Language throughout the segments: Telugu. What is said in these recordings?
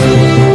Thank you.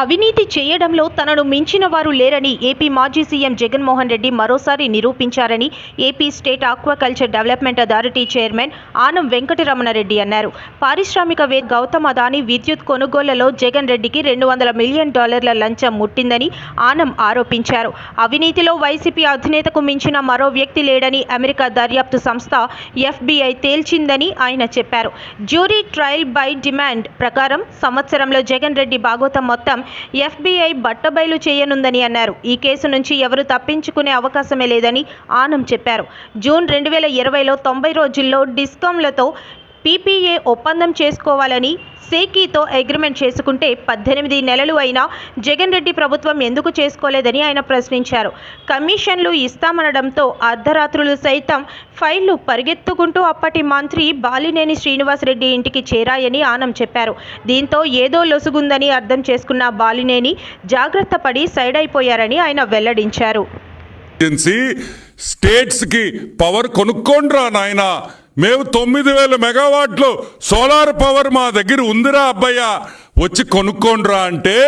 అవినీతి చేయడంలో తనను మించిన వారు లేరని ఏపీ మాజీ సీఎం జగన్మోహన్ రెడ్డి మరోసారి నిరూపించారని AP state aquaculture development authority chairman Anam Venkataramanareddy అన్నారు. పారిశ్రామికవేత్త గౌతమ్ అదాని విద్యుత్ కొనుగోళ్ళలో జగన్ రెడ్డికి రెండు వందల మిలియన్ డాలర్ల లంచం ముట్టిందని ఆనం ఆరోపించారు. అవినీతిలో వైసీపీ అధినేతకు మించిన మరో వ్యక్తి లేడని అమెరికా దర్యాప్తు సంస్థ ఎఫ్బీఐ తేల్చిందని ఆయన చెప్పారు. జ్యూరీ ట్రయల్ బై డిమాండ్ ప్రకారం సంవత్సరంలో జగన్ రెడ్డి బాగోతం మొత్తం ఎఫ్బీఐ బట్టబయలు చేయనుందని అన్నారు. ఈ కేసు నుంచి ఎవరు తప్పించుకునే అవకాశమే లేదని ఆనం చెప్పారు. జూన్ రెండు వేల ఇరవైలో తొంభై రోజుల్లో డిస్కాంలతో పీపీఏ ఒప్పందం చేసుకోవాలని సేకీతో అగ్రిమెంట్ చేసుకుంటే పద్దెనిమిది నెలలు అయినా జగన్ రెడ్డి ప్రభుత్వం ఎందుకు చేసుకోలేదని ఆయన ప్రశ్నించారు. కమిషన్లు ఇస్తామనడంతో అర్ధరాత్రులు సైతం ఫైళ్ళు పరిగెత్తుకుంటూ అప్పటి మంత్రి బాలినేని శ్రీనివాసరెడ్డి ఇంటికి చేరాయని ఆనం చెప్పారు. దీంతో ఏదో లొసుగుందని అర్థం చేసుకున్న బాలినేని జాగ్రత్త పడి సైడ్ అయిపోయారని ఆయన వెల్లడించారు. స్టేట్స్కి పవర్ కొనుక్కోండ్రా మేము తొమ్మిది వేల మెగావాట్లు సోలార్ పవర్ మా దగ్గర ఉందిరా అబ్బయ్య. వచ్చి కొనుక్కోండిరా అంటే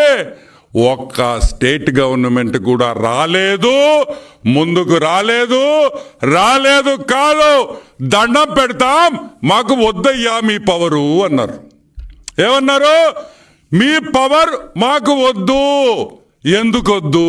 ఒక్క స్టేట్ గవర్నమెంట్ కూడా రాలేదు ముందుకు రాలేదు రాలేదు కాదు. దండం పెడతాం మాకు వద్దయ్యా మీ పవరు అన్నారు. ఏమన్నారు? మీ పవర్ మాకు వద్దు. ఎందుకు వద్దు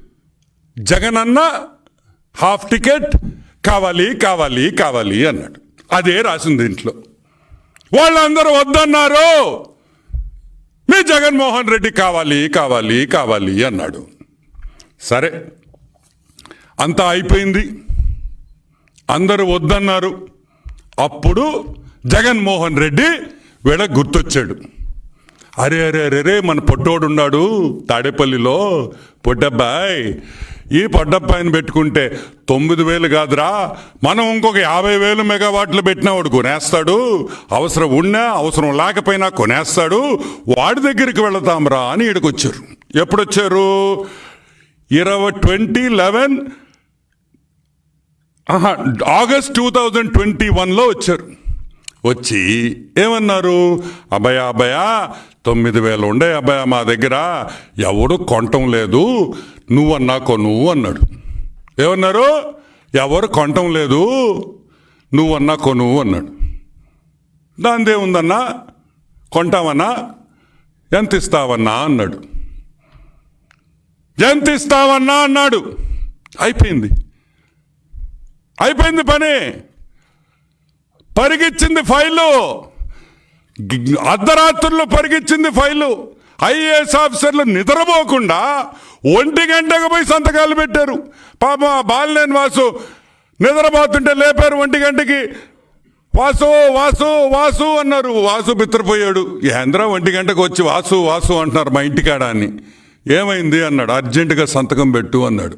జగన్ అన్న హాఫ్ టికెట్ కావాలి కావాలి కావాలి అన్నాడు. అదే రాసింది ఇంట్లో. వాళ్ళందరూ వద్దన్నారు. మీ జగన్మోహన్ రెడ్డి కావాలి కావాలి కావాలి అన్నాడు. సరే అంతా అయిపోయింది. అందరూ వద్దన్నారు. అప్పుడు జగన్మోహన్ రెడ్డి వీళ్ళ గుర్తొచ్చాడు. అరే అరే అరే రే మన పొట్టోడు ఉన్నాడు తాడేపల్లిలో. పొట్టబ్బాయ్ ఈ పొట్టబ్బాయిని పెట్టుకుంటే తొమ్మిది వేలు కాదురా. మనం ఇంకొక యాభై వేలు మెగావాట్లు పెట్టినా వాడు కొనేస్తాడు. అవసరం ఉన్నా అవసరం లేకపోయినా కొనేస్తాడు. వాడి దగ్గరికి వెళతాంరా అని ఇక్కడికొచ్చారు వచ్చారు ఎప్పుడు వచ్చారు ఇరవై ట్వంటీ లెవెన్ ఆహా, ఆగస్ట్ టూ థౌజండ్ ట్వంటీ వన్లో వచ్చారు. వచ్చి ఏమన్నారు? అభయ అభయ తొమ్మిది వేలు ఉండే అభయ మా దగ్గర. ఎవడు కొనటం లేదు. నువ్వన్నా కొను అన్నాడు. ఏమన్నారు? ఎవరు కొనటం లేదు. నువ్వన్నా కొను అన్నాడు. దాని ఉందన్నా? కొంటావన్నా? ఎంత ఇస్తావన్నా అన్నాడు. ఎంత ఇస్తావన్నా అన్నాడు. అయిపోయింది. అయిపోయింది పని. పరిగిచ్చింది ఫైలు. అర్ధరాత్రుల్లో పరిగిచ్చింది ఫైలు. ఐఏఎస్ ఆఫీసర్లు నిద్రపోకుండా ఒంటి గంటకు పోయి సంతకాలు పెట్టారు. పాప బాలినేని వాసు నిద్రపోతుంటే లేపారు ఒంటి గంటకి. వాసు వాసు వాసు అన్నారు. వాసు బిత్రపోయాడు. ఏంద్ర ఒంటి గంటకు వచ్చి వాసు వాసు అంటున్నారు మా ఇంటికాడ అని. ఏమైంది అన్నాడు. అర్జెంటుగా సంతకం పెట్టు అన్నాడు.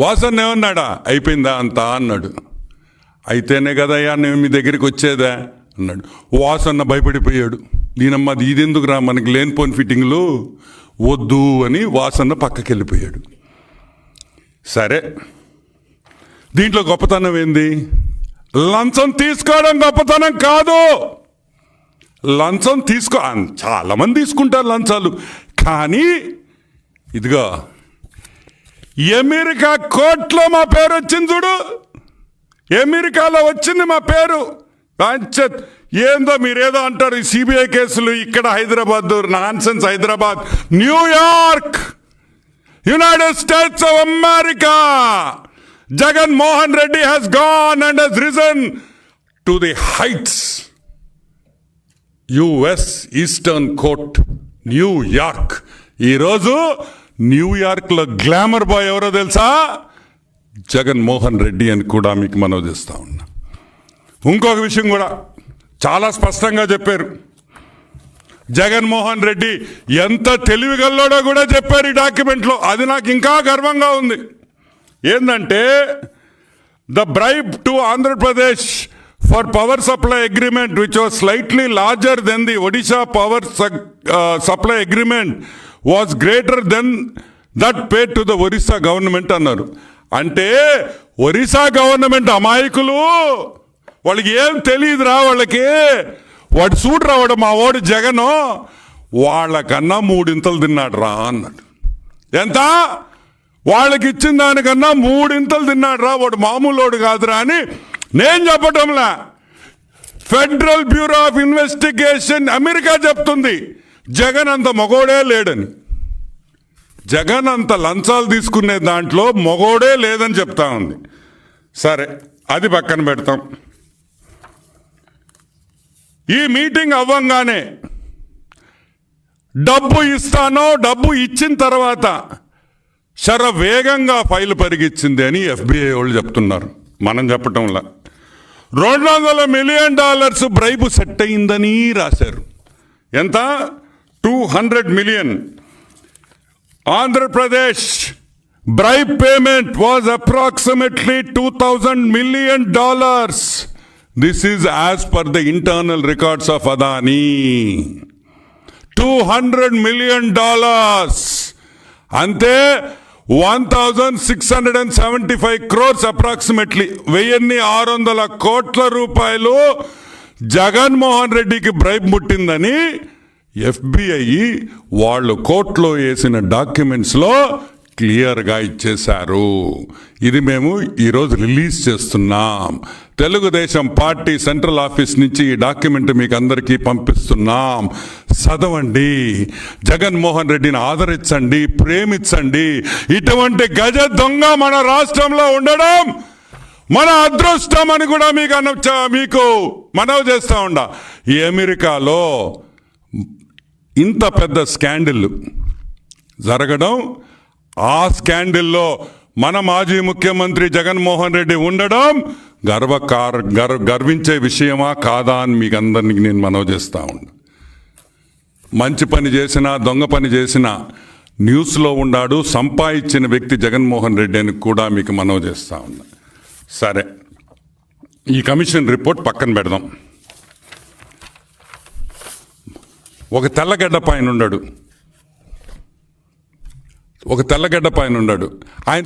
వాసన్న ఏమన్నాడా? అయిపోయిందా అంతా అన్నాడు. అయితేనే కదయ్యా నేను మీ దగ్గరికి వచ్చేదా? అన్నాడు. వాసన్న భయపడిపోయాడు. దీనమ్మ అది ఇదెందుకు రా మనకి లేనిపోని ఫిట్టింగ్లు. వద్దు అని వాసన్న పక్కకి వెళ్ళిపోయాడు సరే దీంట్లో గొప్పతనం ఏంది? లంచం తీసుకోవడం గొప్పతనం కాదు. లంచం తీసుకో చాలామంది తీసుకుంటారు లంచాలు. కానీ ఇదిగో అమెరికా కోర్టులో మా పేరు వచ్చింది చూడు. అమెరికాలో వచ్చింది మా పేరు? పంచత్ ఏందో మీరేదో అంటారు ఈ సిబిఐ కేసులు ఇక్కడ Hyderabad nonsense Hyderabad. New York United States of America. Jagan Mohan Reddy has gone and he's risen to the heights US eastern court New York ఈరోజు న్యూయార్క్లో గ్లామర్ బాయ్ ఎవరో తెలుసా? జగన్మోహన్ రెడ్డి అని కూడా మీకు మనోదిస్తూ ఉన్నా. ఇంకొక విషయం కూడా చాలా స్పష్టంగా చెప్పారు. జగన్మోహన్ రెడ్డి ఎంత తెలివిగల్లోడో కూడా చెప్పారు ఈ డాక్యుమెంట్లో. అది నాకు ఇంకా గర్వంగా ఉంది. ఏంటంటే the bribe to Andhra Pradesh for power supply agreement which was slightly larger than the Odisha power supply agreement was greater than that paid to the Orissa government అన్నారు. అంటే ఒరిస్సా గవర్నమెంట్ అమాయకులు. వాళ్ళకి ఏం తెలియదురా వాళ్ళకి. వాడు చూడరా వాడు మా వాడు జగను. వాళ్ళకన్నా మూడింతలు తిన్నాడు రా అన్నాడు ఎంత? వాళ్ళకి ఇచ్చిన దానికన్నా మూడింతలు తిన్నాడు రా వాడు మామూలోడు కాదురా అని నేను చెప్పటంలా. Federal bureau of investigation America చెప్తుంది. జగన్ అంత మగోడే లేడని. జగన్ అంత లంచాలు తీసుకునే దాంట్లో మొగోడే లేదని చెప్తా ఉంది. సరే అది పక్కన పెడతాం. ఈ మీటింగ్ అవ్వంగానే డబ్బు ఇస్తానో డబ్బు ఇచ్చిన తర్వాత శర వేగంగా ఫైల్ పరిగిచ్చింది అని ఎఫ్బిఐ వాళ్ళు చెప్తున్నారు. మనం చెప్పటంలా రెండు వందల మిలియన్ డాలర్స్ బ్రైబు సెట్ అయిందని రాశారు. ఎంత? Two hundred million Andhra Pradesh bribe payment was approximately two thousand million Andhra Pradesh bribe payment was approximately two thousand million dollars this is as per the internal records of Adani two hundred million dollars అంతే one thousand six hundred and seventy five crores approximately వెయ్యిన్ని ఆరు వందల కోట్ల రూపాయలు జగన్మోహన్ రెడ్డికి బ్రైబ్ ముట్టిందని ఎఫ్బిఐ వాళ్ళు కోర్టులో వేసిన డాక్యుమెంట్స్లో క్లియర్గా ఇచ్చేశారు. ఇది మేము ఈరోజు రిలీజ్ చేస్తున్నాం. తెలుగుదేశం పార్టీ సెంట్రల్ ఆఫీస్ నుంచి ఈ డాక్యుమెంట్ మీకు అందరికీ పంపిస్తున్నాం. చదవండి. జగన్మోహన్ రెడ్డిని ఆదరించండి ప్రేమించండి. ఇటువంటి గజ దొంగ మన రాష్ట్రంలో ఉండడం మన అదృష్టం అని కూడా మీకు అన మీకు మనవి చేస్తూ ఉండ. ఈ అమెరికాలో ఇంత పెద్ద స్కాండిల్ జరగడం ఆ స్కాండిల్లో మన మాజీ ముఖ్యమంత్రి జగన్మోహన్ రెడ్డి ఉండడం గర్వకార గర్ గర్వించే విషయమా కాదా అని మీకు అందరినీ నేను మనవి చేస్తా ఉన్నా. మంచి పని చేసినా దొంగ పని చేసినా న్యూస్లో ఉన్నాడు సంపాదించిన వ్యక్తి జగన్మోహన్ రెడ్డి అని కూడా మీకు మనవి చేస్తా ఉన్నా. సరే ఈ కమిషన్ రిపోర్ట్ పక్కన పెడదాం. ఒక తెల్లగడ్డ పైన ఉన్నాడు. ఒక తెల్లగడ్డ పైన ఉన్నాడు. ఆయన